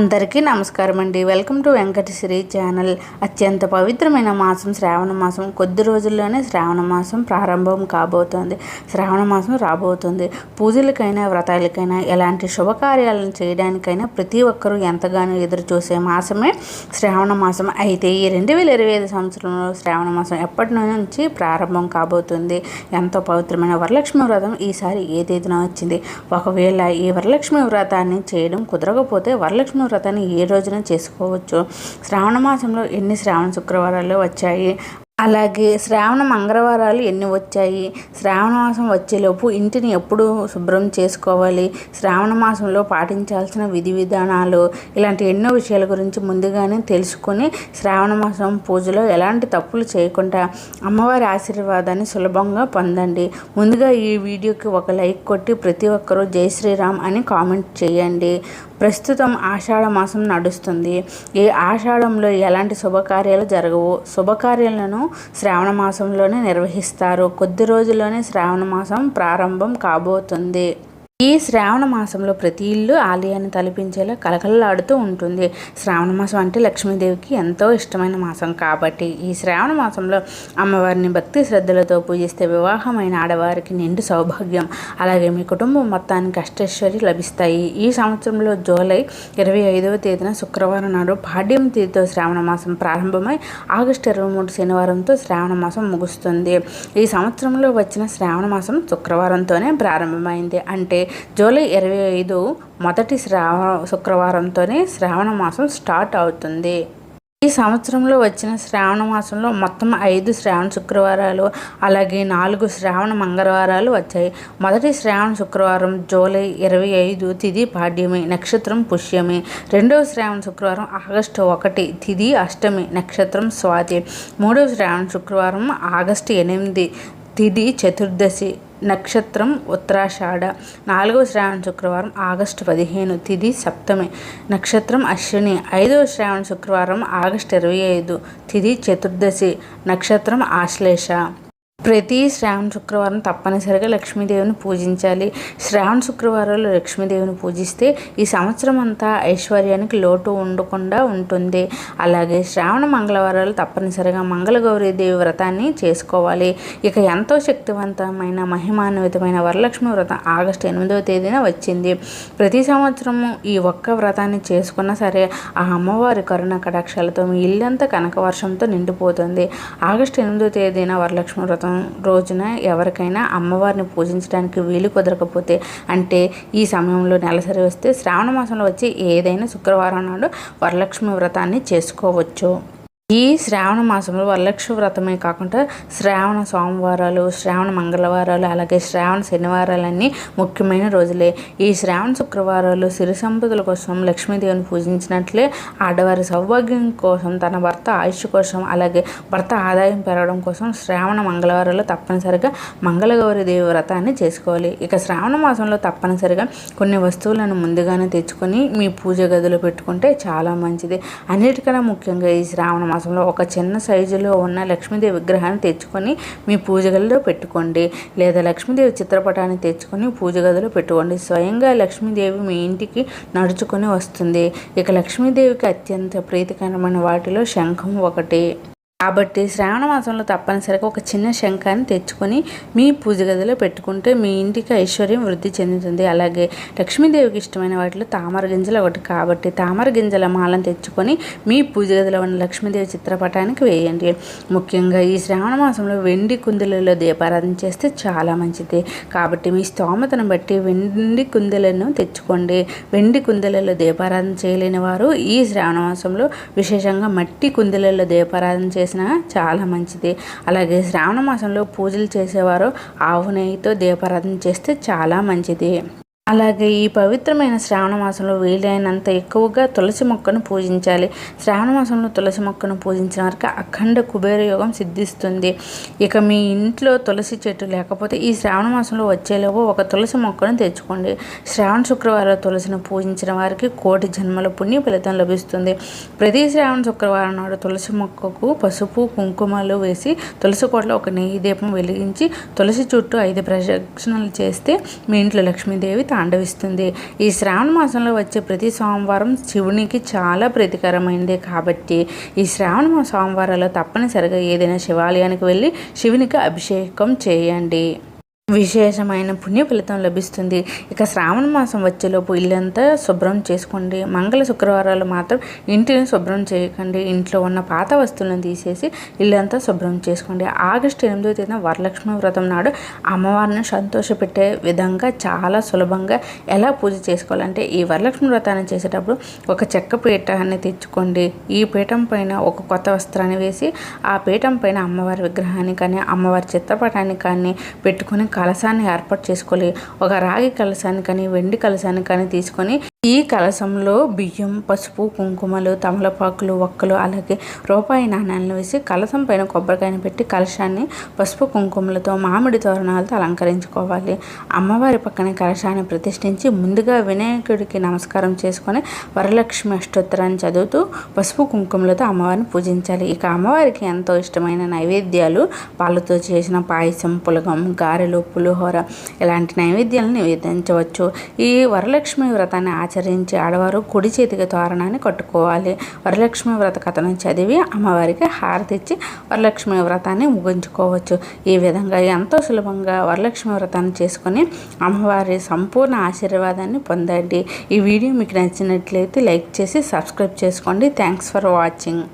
అందరికీ నమస్కారం అండి. Welcome to Venkatasri channel. అత్యంత పవిత్రమైన మాసం శ్రావణ మాసం. కొద్ది రోజుల్లోనే శ్రావణ మాసం ప్రారంభం కాబోతోంది. శ్రావణ మాసం రాబోతుంది. పూజలకైనా వ్రతాలకైనా ఎలాంటి శుభకార్యాలను చేయడానికైనా ప్రతి ఒక్కరూ ఎంతగానో ఎదురు చూసే మాసమే శ్రావణ మాసం. అయితే ఈ రెండు వేల ఇరవై ఐదు సంవత్సరంలో శ్రావణ మాసం ఎప్పటి నుంచి ప్రారంభం కాబోతుంది? ఎంతో పవిత్రమైన వరలక్ష్మి వ్రతం ఈసారి ఏ తేదీన వచ్చింది? ఒకవేళ ఈ వరలక్ష్మి వ్రతాన్ని చేయడం కుదరకపోతే వరలక్ష్మి వ్రతాన్ని ఏ రోజున చేసుకోవచ్చు? శ్రావణ మాసంలో ఎన్ని శ్రావణ శుక్రవారాలు వచ్చాయి? అలాగే శ్రావణ మంగళవారాలు ఎన్ని వచ్చాయి? శ్రావణ మాసం వచ్చేలోపు ఇంటిని ఎప్పుడు శుభ్రం చేసుకోవాలి? శ్రావణ మాసంలో పాటించాల్సిన విధి విధానాలు ఇలాంటి ఎన్నో విషయాల గురించి ముందుగానే తెలుసుకొని శ్రావణ మాసం పూజలో ఎలాంటి తప్పులు చేయకుండా అమ్మవారి ఆశీర్వాదాన్ని సులభంగా పొందండి. ముందుగా ఈ వీడియోకి ఒక లైక్ కొట్టి ప్రతి ఒక్కరూ జై శ్రీరామ్ అని కామెంట్ చేయండి. ప్రస్తుతం ఆషాఢ మాసం నడుస్తుంది. ఈ ఆషాఢంలో ఎలాంటి శుభకార్యాలు జరగవు. శుభకార్యాలను శ్రావణ మాసంలోనే నిర్వహిస్తారు. కొద్ది రోజుల్లోనే శ్రావణ మాసం ప్రారంభం కాబోతుంది. ఈ శ్రావణ మాసంలో ప్రతి ఇల్లు ఆలయాన్ని తలపించేలా కలకలలాడుతూ ఉంటుంది. శ్రావణ మాసం అంటే లక్ష్మీదేవికి ఎంతో ఇష్టమైన మాసం కాబట్టి ఈ శ్రావణ మాసంలో అమ్మవారిని భక్తి శ్రద్ధలతో పూజిస్తే వివాహమైన ఆడవారికి నిండు సౌభాగ్యం. అలాగే మీ కుటుంబం మొత్తానికి అష్టేశ్వరి లభిస్తాయి. ఈ సంవత్సరంలో జూలై ఇరవై ఐదవ తేదీన శుక్రవారం నాడు పాడ్యం తేదీతో శ్రావణ మాసం ప్రారంభమై ఆగస్టు ఇరవై మూడు శనివారంతో శ్రావణ మాసం ముగుస్తుంది. ఈ సంవత్సరంలో వచ్చిన శ్రావణ మాసం శుక్రవారంతోనే ప్రారంభమైంది. అంటే జూలై ఇరవై ఐదు మొదటి శ్రావణ శుక్రవారంతోనే శ్రావణ మాసం స్టార్ట్ అవుతుంది. ఈ సంవత్సరంలో వచ్చిన శ్రావణ మాసంలో మొత్తం ఐదు శ్రావణ శుక్రవారాలు అలాగే నాలుగు శ్రావణ మంగళవారాలు వచ్చాయి. మొదటి శ్రావణ శుక్రవారం జూలై ఇరవై ఐదు తిది పాడ్యమి నక్షత్రం పుష్యమి. రెండవ శ్రావణ శుక్రవారం ఆగస్టు ఒకటి తిది అష్టమి నక్షత్రం స్వాతి. మూడవ శ్రావణ శుక్రవారం ఆగస్టు ఎనిమిది తిది చతుర్దశి. నక్షత్రం ఉత్తరాషాఢ. నాలుగవ శ్రావణ శుక్రవారం ఆగస్టు పదిహేను తిది సప్తమి. నక్షత్రం అశ్విని. ఐదవ శ్రావణ శుక్రవారం ఆగస్టు ఇరవై ఐదు తిది చతుర్దశి. నక్షత్రం ఆశ్లేష. ప్రతి శ్రావణ శుక్రవారం తప్పనిసరిగా లక్ష్మీదేవిని పూజించాలి. శ్రావణ శుక్రవారాలు లక్ష్మీదేవిని పూజిస్తే ఈ సంవత్సరం అంతా ఐశ్వర్యానికి లోటు ఉండకుండా ఉంటుంది. అలాగే శ్రావణ మంగళవారాలు తప్పనిసరిగా మంగళగౌరీదేవి వ్రతాన్ని చేసుకోవాలి. ఇక ఎంతో శక్తివంతమైన మహిమాన్వితమైన వరలక్ష్మి వ్రతం ఆగస్టు ఎనిమిదవ తేదీన వచ్చింది. ప్రతి సంవత్సరము ఈ ఒక్క వ్రతాన్ని చేసుకున్నా సరే ఆ అమ్మవారి కరుణ కటాక్షాలతో మీ ఇల్లంతా కనక వర్షంతో నిండిపోతుంది. ఆగస్టు ఎనిమిదవ తేదీన వరలక్ష్మి వ్రతం రోజున ఎవరికైనా అమ్మవారిని పూజించడానికి వీలు కుదరకపోతే అంటే ఈ సమయంలో నెలసరి వస్తే శ్రావణ మాసంలో వచ్చి ఏదైనా శుక్రవారం నాడు వరలక్ష్మి వ్రతాన్ని చేసుకోవచ్చు. ఈ శ్రావణ మాసంలో వరలక్ష్మి వ్రతమే కాకుండా శ్రావణ సోమవారాలు శ్రావణ మంగళవారాలు అలాగే శ్రావణ శనివారాలన్నీ ముఖ్యమైన రోజులే. ఈ శ్రావణ శుక్రవారాలు సిరి సంపదల కోసం లక్ష్మీదేవిని పూజించినట్లే ఆడవారి సౌభాగ్యం కోసం తన భర్త ఆయుష్ కోసం అలాగే భర్త ఆదాయం పెరగడం కోసం శ్రావణ మంగళవారాలు తప్పనిసరిగా మంగళగౌరి దేవి వ్రతాన్ని చేసుకోవాలి. ఇక శ్రావణ మాసంలో తప్పనిసరిగా కొన్ని వస్తువులను ముందుగానే తెచ్చుకొని మీ పూజ గదిలో పెట్టుకుంటే చాలా మంచిది. అన్నిటికన్నా ముఖ్యంగా ఈ శ్రావణ మాసం మాసంలో ఒక చిన్న సైజులో ఉన్న లక్ష్మీదేవి విగ్రహాన్ని తెచ్చుకొని మీ పూజ గదిలో పెట్టుకోండి. లేదా లక్ష్మీదేవి చిత్రపటాన్ని తెచ్చుకొని పూజ గదిలో పెట్టుకోండి. స్వయంగా లక్ష్మీదేవి మీ ఇంటికి నడుచుకొని వస్తుంది. ఇక లక్ష్మీదేవికి అత్యంత ప్రీతికరమైన వాటిలో శంఖం ఒకటి. కాబట్టి శ్రావణ మాసంలో తప్పనిసరిగా ఒక చిన్న శంఖాన్ని తెచ్చుకొని మీ పూజ గదిలో పెట్టుకుంటే మీ ఇంటికి ఐశ్వర్యం వృద్ధి చెందుతుంది. అలాగే లక్ష్మీదేవికి ఇష్టమైన వాటిలో తామర గింజలు ఒకటి. కాబట్టి తామర గింజల మాలను తెచ్చుకొని మీ పూజ గదిలో ఉన్న లక్ష్మీదేవి చిత్రపటానికి వేయండి. ముఖ్యంగా ఈ శ్రావణ మాసంలో వెండి కుందులలో దీపారాధన చేస్తే చాలా మంచిది. కాబట్టి మీ స్తోమతను బట్టి వెండి కుందెలను తెచ్చుకోండి. వెండి కుందెలలో దీపారాధన చేయలేని వారు ఈ శ్రావణ మాసంలో విశేషంగా మట్టి కుందులలో దీపారాధన చేసి చేసినా చాలా మంచిది. అలాగే శ్రావణ మాసంలో పూజలు చేసేవారు ఆవు నెయ్యితో దీపారాధన చేస్తే చాలా మంచిది. అలాగే ఈ పవిత్రమైన శ్రావణ మాసంలో వీలైనంత ఎక్కువగా తులసి మొక్కను పూజించాలి. శ్రావణ మాసంలో తులసి మొక్కను పూజించిన వారికి అఖండ కుబేర యోగం సిద్ధిస్తుంది. ఇక మీ ఇంట్లో తులసి చెట్టు లేకపోతే ఈ శ్రావణ మాసంలో వచ్చేలోపు ఒక తులసి మొక్కను తెచ్చుకోండి. శ్రావణ శుక్రవారం తులసిని పూజించిన వారికి కోటి జన్మల పుణ్య ఫలితం లభిస్తుంది. ప్రతి శ్రావణ శుక్రవారం నాడు తులసి మొక్కకు పసుపు కుంకుమలు వేసి తులసి కోటలో ఒక నెయ్యి దీపం వెలిగించి తులసి చుట్టూ ఐదు ప్రదక్షిణలు చేస్తే మీ ఇంట్లో లక్ష్మీదేవి తా తాండవిస్తుంది. ఈ శ్రావణ మాసంలో వచ్చే ప్రతి సోమవారం శివునికి చాలా ప్రతికరమైంది కాబట్టి ఈ శ్రావణ సోమవారాల్లో తప్పనిసరిగా ఏదైనా శివాలయానికి వెళ్ళి శివునికి అభిషేకం చేయండి. విశేషమైన పుణ్య ఫలితం లభిస్తుంది. ఇక శ్రావణ మాసం వచ్చేలోపు ఇల్లంతా శుభ్రం చేసుకోండి. మంగళ శుక్రవారాలు మాత్రం ఇంటిని శుభ్రం చేయకండి. ఇంట్లో ఉన్న పాత వస్తువులను తీసేసి ఇల్లంతా శుభ్రం చేసుకోండి. ఆగస్టు ఎనిమిదో తేదీన వరలక్ష్మి వ్రతం నాడు అమ్మవారిని సంతోషపెట్టే విధంగా చాలా సులభంగా ఎలా పూజ చేసుకోవాలంటే ఈ వరలక్ష్మి వ్రతాన్ని చేసేటప్పుడు ఒక చెక్క పీఠాన్ని తెచ్చుకోండి. ఈ పీఠం పైన ఒక కొత్త వస్త్రాన్ని వేసి ఆ పీఠం పైన అమ్మవారి విగ్రహాన్ని కానీ అమ్మవారి చిత్రపటాన్ని కానీ పెట్టుకొని కలశాన్ని ఏర్పాటు చేసుకోవాలి ఒక రాగి కలశాన్ని కానీ వెండి కలశాన్ని కానీ తీసుకొని ఈ కలశంలో బియ్యం పసుపు కుంకుమలు తమలపాకులు ఒక్కలు అలాగే రూపాయి నాణ్యాలను వేసి కలశం పైన కొబ్బరికాయను పెట్టి కలశాన్ని పసుపు కుంకుమలతో మామిడి తోరణాలతో అలంకరించుకోవాలి. అమ్మవారి పక్కనే కలశాన్ని ప్రతిష్ఠించి ముందుగా వినాయకుడికి నమస్కారం చేసుకొని వరలక్ష్మి అష్టోత్తరాన్ని చదువుతూ పసుపు కుంకుమలతో అమ్మవారిని పూజించాలి. ఇక అమ్మవారికి ఎంతో ఇష్టమైన నైవేద్యాలు పాలతో చేసిన పాయసం పులగం గారెలు పులిహోర ఇలాంటి నైవేద్యాలను నివేదించవచ్చు. ఈ వరలక్ష్మి వ్రతాన్ని ఆచరించి ఆడవారు కుడి చేతికి తోరణాన్ని కట్టుకోవాలి. వరలక్ష్మి వ్రత కథను చదివి అమ్మవారికి హారతిచ్చి వరలక్ష్మి వ్రతాన్ని ముగించుకోవచ్చు. ఈ విధంగా ఎంతో సులభంగా వరలక్ష్మి వ్రతాన్ని చేసుకొని అమ్మవారి సంపూర్ణ ఆశీర్వాదాన్ని పొందండి. ఈ వీడియో మీకు నచ్చినట్లయితే లైక్ చేసి సబ్స్క్రైబ్ చేసుకోండి. Thanks for watching